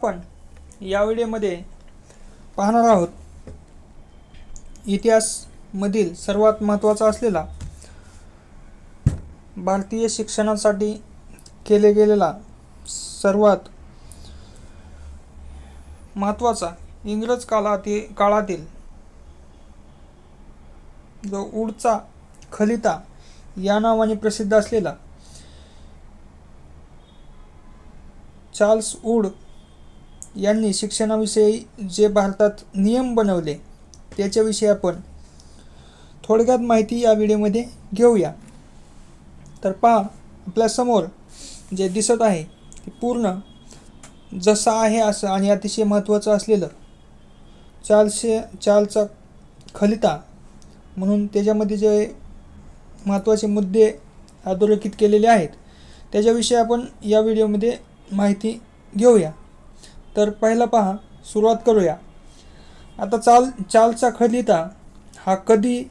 आपण या व्हिडिओमध्ये पाहणार आहोत. इतिहासमधील सर्वात महत्त्वाचा असलेला भारतीय शिक्षणासाठी केले गेलेला सर्वात महत्त्वाचा इंग्रज काळातील काळातील जो उडचा खलिता या नावाने प्रसिद्ध असलेला चार्ल्स उड यांनी शिक्षणाविषयी जे भारतात नियम बनवले त्याच्याविषयी आपण थोडक्यात माहिती या व्हिडिओमध्ये घेऊया. तर पहा आपल्यासमोर जे दिसत आहे ते पूर्ण जसं आहे असं आणि अतिशय महत्त्वाचं असलेलं चालशे चालचा खलिता म्हणून त्याच्यामध्ये जे महत्त्वाचे मुद्दे अधोरेखित केलेले आहेत त्याच्याविषयी आपण या व्हिडिओमध्ये माहिती घेऊया. तर पहिला पहा सुरुवात करूया. आता चाल चालचा खलिता हा कधी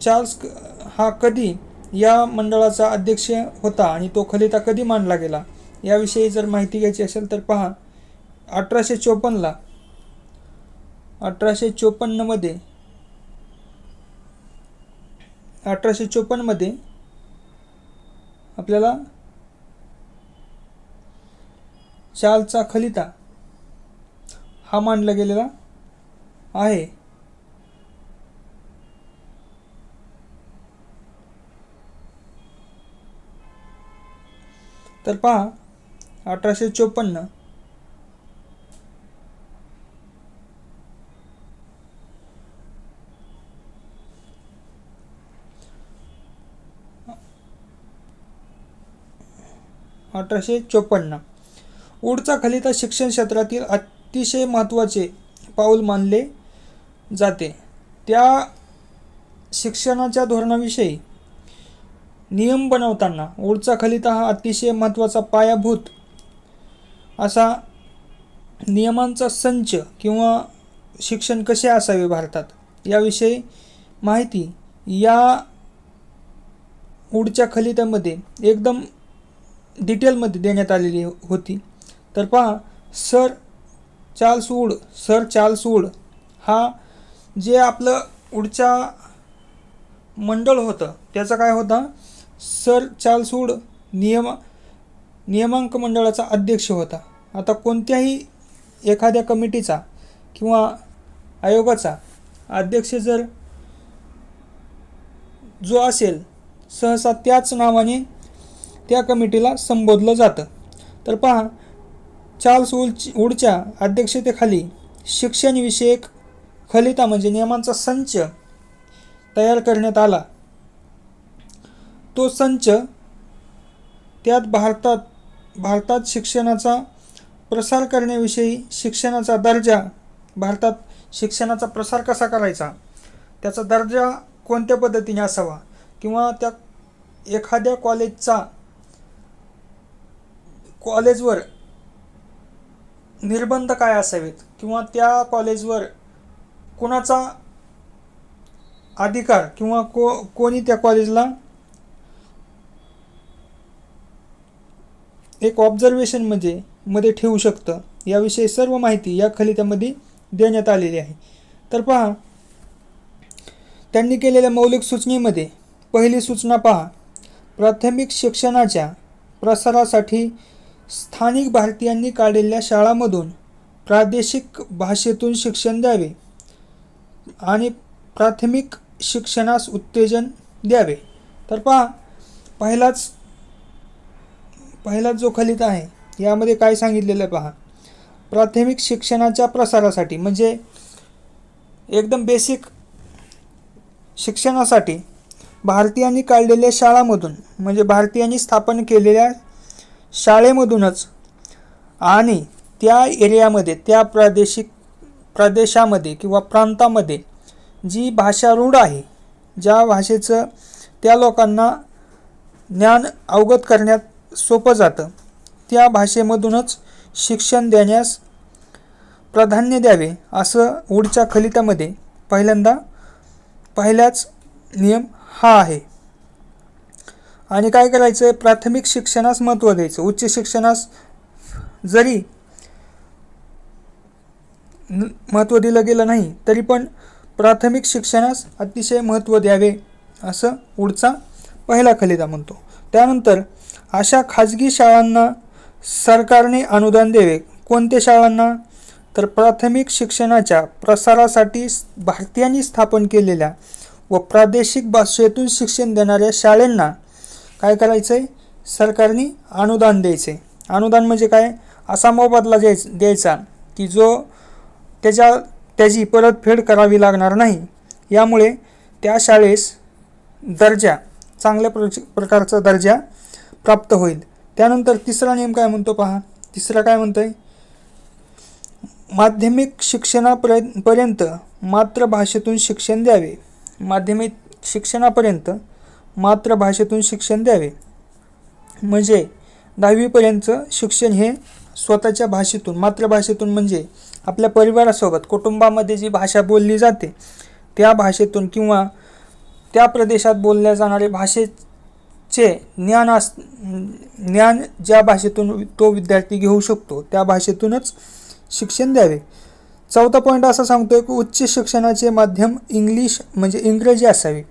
चार्ल्स क- हा कधी या मंडळाचा अध्यक्ष होता आणि तो खलिता कधी मानला गेला? याविषयी जर माहिती घ्यायची असेल तर पहा अठराशे चोपन्नला अठराशे चोपन्नमध्ये अठराशे चोपन्नमध्ये आपल्याला शालचा खलिता. हा मानला गेलेला आहे. तर पहा अठराशे चोपन्न. अठराशे चोपन्न. उडचा खलिता शिक्षण क्षेत्रातील अतिशय महत्त्वाचे पाऊल मानले जाते. त्या शिक्षणाच्या धोरणाविषयी नियम बनवताना उडचा खलिता हा अतिशय महत्त्वाचा पायाभूत असा नियमांचा संच किंवा शिक्षण कसे असावे भारतात? याविषयी माहिती या उडच्या खलितामध्ये एकदम डिटेलमध्ये देण्यात आलेली होती. तर पहा sir Charles Wood sir Charles Wood हा जे आपलं उडच्या मंडळ होतं त्याचा काय होता? सर चार्ल्स वूड नियम नियमांक मंडळाचा अध्यक्ष होता. आता कोणत्याही एखाद्या कमिटीचा किंवा आयोगाचा अध्यक्ष जर जो असेल सहसा त्याच नावाने त्या कमिटीला संबोधलं जातं. तर पहा चार्ल्स उलच उडच्या अध्यक्षतेखाली शिक्षणविषयक खलिता म्हणजे नियमांचा संच तयार करण्यात आला. तो संच त्यात भारतात भारतात शिक्षणाचा प्रसार करण्याविषयी शिक्षणाचा दर्जा भारतात शिक्षणाचा प्रसार कसा करायचा? त्याचा दर्जा कोणत्या पद्धतीने असावा? किंवा त्या एखाद्या कॉलेजचा कॉलेजवर निर्बंध काय असावेत? किंवा त्या कॉलेजवर कोणाचा अधिकार किंवा को कोणी त्या कॉलेजला एक ऑब्झर्वेशनमध्ये मध्ये ठेवू शकतं? याविषयी सर्व माहिती या खलित्यामध्ये देण्यात आलेली आहे. तर पहा त्यांनी केलेल्या मौलिक सूचनेमध्ये पहिली सूचना पहा. प्राथमिक शिक्षणाच्या प्रसारासाठी स्थानिक भारतीयांनी काढलेल्या शाळांमधून प्रादेशिक भाषेतून शिक्षण द्यावे आणि प्राथमिक शिक्षणास उत्तेजन द्यावे. तर पहा पहिलाच पहिलाच जो खलित आहे यामध्ये काय सांगितलेलं आहे पहा. प्राथमिक शिक्षणाच्या प्रसारासाठी म्हणजे एकदम बेसिक शिक्षणासाठी भारतीयांनी काढलेल्या शाळांमधून म्हणजे भारतीयांनी स्थापन केलेल्या शाळेमधूनच. आणि त्या एरियामध्ये त्या प्रादेशिक प्रदेशामध्ये किंवा प्रांतामध्ये जी भाषा रूढ आहे ज्या भाषेचं त्या लोकांना ज्ञान अवगत करण्यात सोपं जातं त्या भाषेमधूनच शिक्षण देण्यास प्राधान्य द्यावे असं वूडच्या खलितामध्ये पहिल्यांदा पहिलाच नियम हा आहे. आणि काय करायचं? आहे प्राथमिक शिक्षणास महत्त्व द्यायचं. उच्च शिक्षणास जरी महत्त्व दिलं गेलं नाही तरी पण प्राथमिक शिक्षणास अतिशय महत्त्व द्यावे असं पुढचा पहिला खलिदा म्हणतो. त्यानंतर अशा खाजगी शाळांना सरकारने अनुदान द्यावे. कोणत्या शाळांना? तर प्राथमिक शिक्षणाच्या प्रसारासाठी भारतीयांनी स्थापन केलेल्या व प्रादेशिक भाषेतून शिक्षण देणाऱ्या शाळांना काय करायचं आहे सरकारने अनुदान द्यायचं आहे अनुदान म्हणजे काय? असा मोबदला द्याय द्यायचा. की जो त्याच्या त्याची परतफेड करावी लागणार नाही. यामुळे त्या शाळेस दर्जा चांगल्या प्र प्रकारचा दर्जा प्राप्त होईल. त्यानंतर तिसरा नियम काय म्हणतो पहा? तिसरा काय म्हणतो आहे माध्यमिक शिक्षणापर्यंत पर्यंत मातृभाषेतून शिक्षण द्यावे. माध्यमिक शिक्षणापर्यंत मातृभाषेतून शिक्षण द्यावे. म्हणजे दहावीपर्यंतचं शिक्षण हे स्वतःच्या भाषेतून मातृभाषेतून म्हणजे आपल्या परिवारासोबत कुटुंबामध्ये जी भाषा बोलली जाते त्या भाषेतून किंवा त्या प्रदेशात बोलल्या जाणाऱ्या भाषेचे ज्ञान अस ज्ञान ज्या भाषेतून तो विद्यार्थी घेऊ शकतो त्या भाषेतूनच शिक्षण द्यावे. चौथा पॉईंट असा सांगतोय की उच्च शिक्षणाचे माध्यम इंग्लिश म्हणजे इंग्रजी असावी.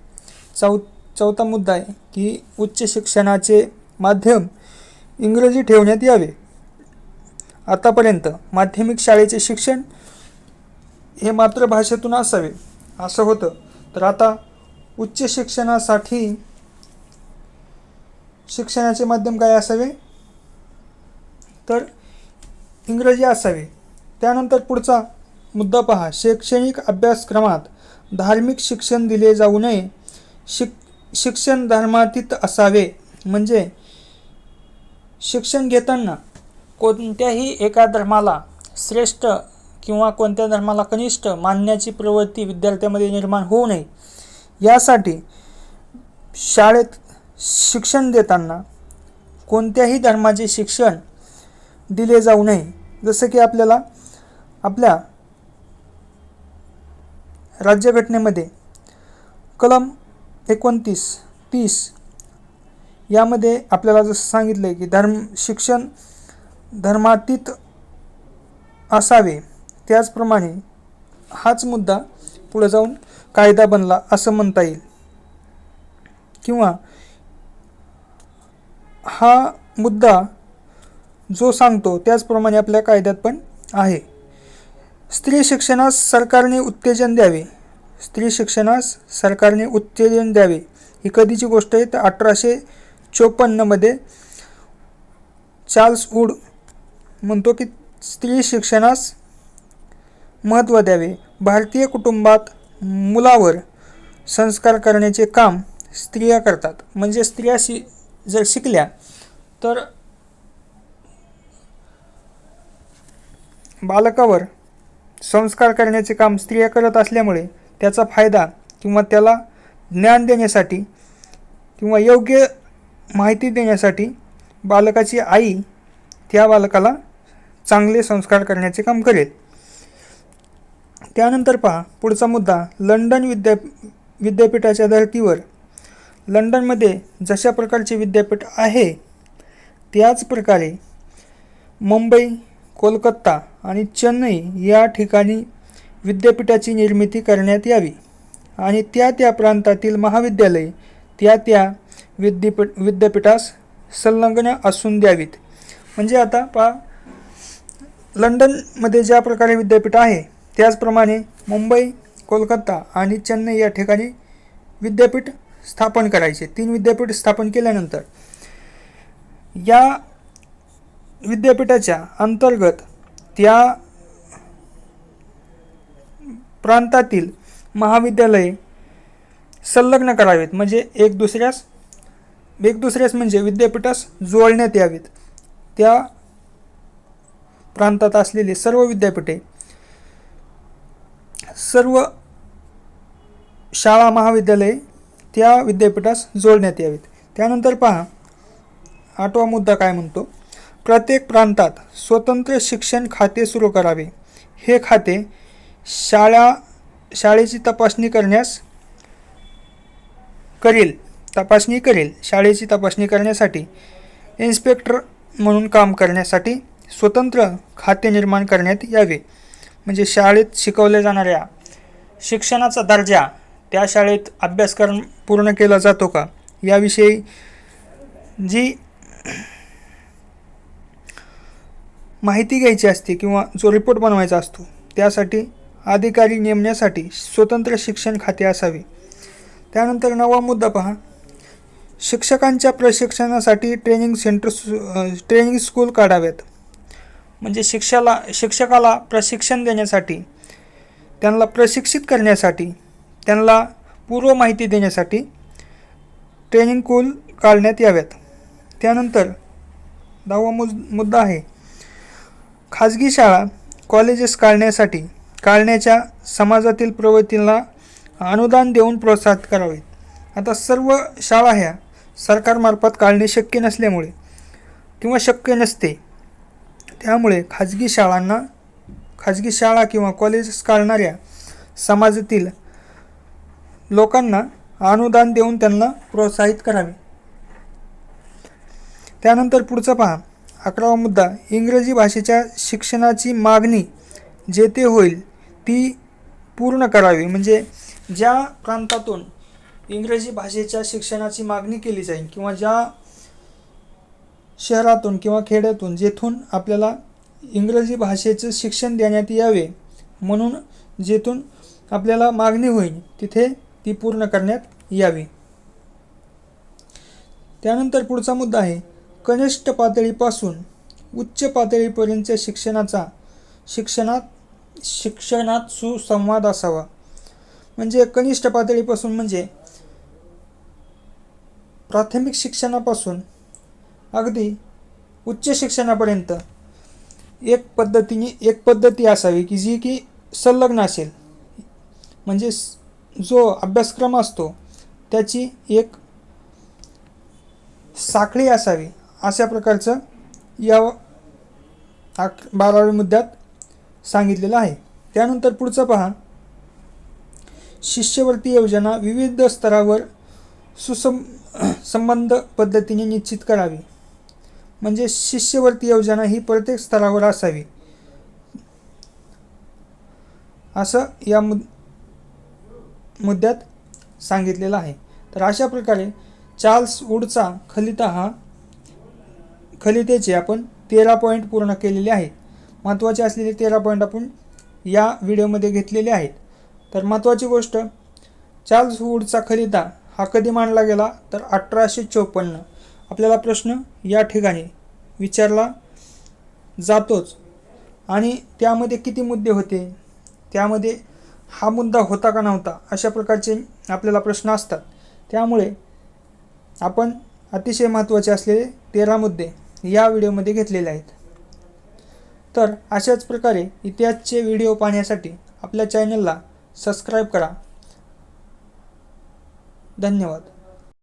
चौ चौथा मुद्दा आहे की उच्च शिक्षणाचे माध्यम इंग्रजी ठेवण्यात यावे. आतापर्यंत माध्यमिक शाळेचे शिक्षण हे मातृभाषेतून असावे असं होतं. तर आता उच्च शिक्षणासाठी शिक्षणाचे माध्यम काय असावे? तर इंग्रजी असावे. त्यानंतर पुढचा मुद्दा पहा. शैक्षणिक अभ्यासक्रमात धार्मिक शिक्षण दिले जाऊ नये. शिक शिक्षण धर्मातीत असावे. म्हणजे शिक्षण घेताना कोणत्याही एका धर्माला श्रेष्ठ किंवा कोणत्या धर्माला कनिष्ठ मानण्याची प्रवृत्ती विद्यार्थ्यामध्ये निर्माण होऊ नये. यासाठी शाळेत शिक्षण देताना कोणत्याही धर्माचे शिक्षण दिले जाऊ नये. जसं की आपल्याला आपल्या राज्यघटनेमध्ये कलम एकोणतीस तीस. यामध्ये आपल्याला जसं सांगितलं आहे की धर्म शिक्षण धर्मातीत असावे त्याचप्रमाणे हाच मुद्दा पुढे जाऊन कायदा बनला असं म्हणता येईल. किंवा हा मुद्दा जो सांगतो त्याचप्रमाणे आपल्या कायद्यात पण आहे. स्त्री शिक्षणास सरकारने उत्तेजन द्यावे. स्त्री शिक्षणास सरकारने उत्तेजन द्यावे. ही कधीची गोष्ट आहे? तर अठराशे चोपन्नमध्ये चार्ल्स वूड म्हणतो की स्त्री शिक्षणास महत्त्व द्यावे. भारतीय कुटुंबात मुलावर संस्कार करण्याचे काम स्त्रिया करतात. म्हणजे स्त्रिया शि जर शिकल्या तर बालकावर संस्कार करण्याचे काम स्त्रिया करत असल्यामुळे त्याचा फायदा किंवा त्याला ज्ञान देण्यासाठी किंवा योग्य माहिती देण्यासाठी बालकाची आई त्या बालकाला चांगले संस्कार करण्याचे काम करेल. त्यानंतर पहा पुढचा मुद्दा लंडन विद्या विद्यापीठाच्या धर्तीवर. लंडनमध्ये जशा प्रकारचे विद्यापीठ आहे त्याच प्रकारे मुंबई कोलकाता आणि चेन्नई या ठिकाणी विद्यापीठाची निर्मिती करण्यात यावी. आणि त्या त्या प्रांतातील महाविद्यालय त्या त्या विद्यापीठ विद्यापीठास संलग्न असून द्यावीत. म्हणजे आता पहा लंडनमध्ये ज्या प्रकारे विद्यापीठ आहे त्याचप्रमाणे मुंबई कोलकाता आणि चेन्नई या ठिकाणी विद्यापीठ स्थापन करायचे. तीन विद्यापीठ स्थापन केल्यानंतर या विद्यापीठाच्या अंतर्गत त्या प्रांतातील महाविद्यालये संलग्न करावेत. म्हणजे एक दुसऱ्यास एक दुसऱ्यास म्हणजे विद्यापीठास जोडण्यात यावेत. त्या प्रांतात असलेले सर्व विद्यापीठे सर्व शाळा महाविद्यालये त्या विद्यापीठास जोडण्यात यावीत. त्यानंतर पहा आठवा मुद्दा काय म्हणतो? प्रत्येक प्रांतात स्वतंत्र शिक्षण खाते सुरू करावे. हे खाते शाळा शाळेची तपासणी करण्यास करील. तपासणी करेल. शाळेची तपासणी करण्यासाठी इन्स्पेक्टर म्हणून काम करण्यासाठी स्वतंत्र खाते निर्माण करण्यात यावे. म्हणजे शाळेत शिकवल्या जाणाऱ्या शिक्षणाचा दर्जा त्या शाळेत अभ्यासक्रम पूर्ण केला जातो का? याविषयी जी माहिती घ्यायची असते किंवा जो रिपोर्ट बनवायचा असतो त्यासाठी अधिकारी नेमण्यासाठी स्वतंत्र शिक्षण खाते असावे. त्यानंतर नवा मुद्दा पहा. शिक्षकांच्या प्रशिक्षणासाठी ट्रेनिंग सेंटर सु ट्रेनिंग स्कूल काढाव्यात म्हणजे शिक्षाला शिक्षकाला प्रशिक्षण देण्यासाठी त्यांना प्रशिक्षित करण्यासाठी त्यांना पूर्व माहिती देण्यासाठी ट्रेनिंग स्कूल काढण्यात याव्यात त्यानंतर दहावा मुद मुद्दा आहे. खाजगी शाळा कॉलेजेस काढण्यासाठी काढण्याच्या समाजातील प्रवृत्तीला अनुदान देऊन प्रोत्साहित करावे. आता सर्व शाळा ह्या सरकारमार्फत काढणे शक्य नसल्यामुळे किंवा शक्य नसते त्यामुळे खाजगी शाळांना खाजगी शाळा किंवा कॉलेजेस काढणाऱ्या समाजातील लोकांना अनुदान देऊन त्यांना प्रोत्साहित करावे. त्यानंतर पुढचा पहा. अकरावा मुद्दा. इंग्रजी भाषेच्या शिक्षणाची मागणी जेथे होईल ती पूर्ण करावी. म्हणजे ज्या प्रांतातून इंग्रजी भाषेच्या शिक्षणाची मागणी केली जाईल किंवा ज्या शहरातून किंवा खेड्यातून जेथून आपल्याला इंग्रजी भाषेचं शिक्षण देण्यात यावे म्हणून जेथून आपल्याला मागणी होईल तिथे ती पूर्ण करण्यात यावी. त्यानंतर पुढचा मुद्दा आहे कनिष्ठ पातळीपासून उच्च पातळीपर्यंतच्या शिक्षणाचा शिक्षणात शिक्षणात सुसंवाद असावा. म्हणजे कनिष्ठ पातळीपासून म्हणजे प्राथमिक शिक्षणापासून अगदी उच्च शिक्षणापर्यंत एक पद्धतीने एक पद्धती असावी की जी की संलग्न असेल. म्हणजे जो अभ्यासक्रम असतो त्याची एक साखळी असावी. अशा प्रकारचं या अक बाराव्या मुद्द्यात सांगितलेलं आहे. त्यानंतर पुढचं पहा. शिष्यवृत्ती योजना विविध स्तरावर सुसं संबंध पद्धतीने निश्चित करावी. म्हणजे शिष्यवृत्ती योजना ही प्रत्येक स्तरावर असावी. असं या मुद मुद्द्यात सांगितलेलं आहे. तर अशा प्रकारे चार्ल्स वूडचा खलिता हा खलितेचे आपण तेरा पॉईंट पूर्ण केलेले आहेत. महत्त्वाचे असलेले तेरा पॉईंट आपण या व्हिडिओमध्ये घेतलेले आहेत. तर महत्त्वाची गोष्ट चार्ल्स वूडचा खलिता हा कधी मांडला गेला? तर अठराशे चोपन्न. आपल्याला प्रश्न या ठिकाणी विचारला जातोच. आणि त्यामध्ये किती मुद्दे होते? त्यामध्ये हा मुद्दा होता का नव्हता? अशा प्रकारचे आपल्याला प्रश्न असतात. त्यामुळे आपण अतिशय महत्त्वाचे असलेले तेरा मुद्दे या व्हिडिओमध्ये घेतलेले आहेत. तर अशाच प्रकारे इतिहासचे व्हिडिओ पाहण्यासाठी आपल्या चॅनलला सबस्क्राईब करा. धन्यवाद.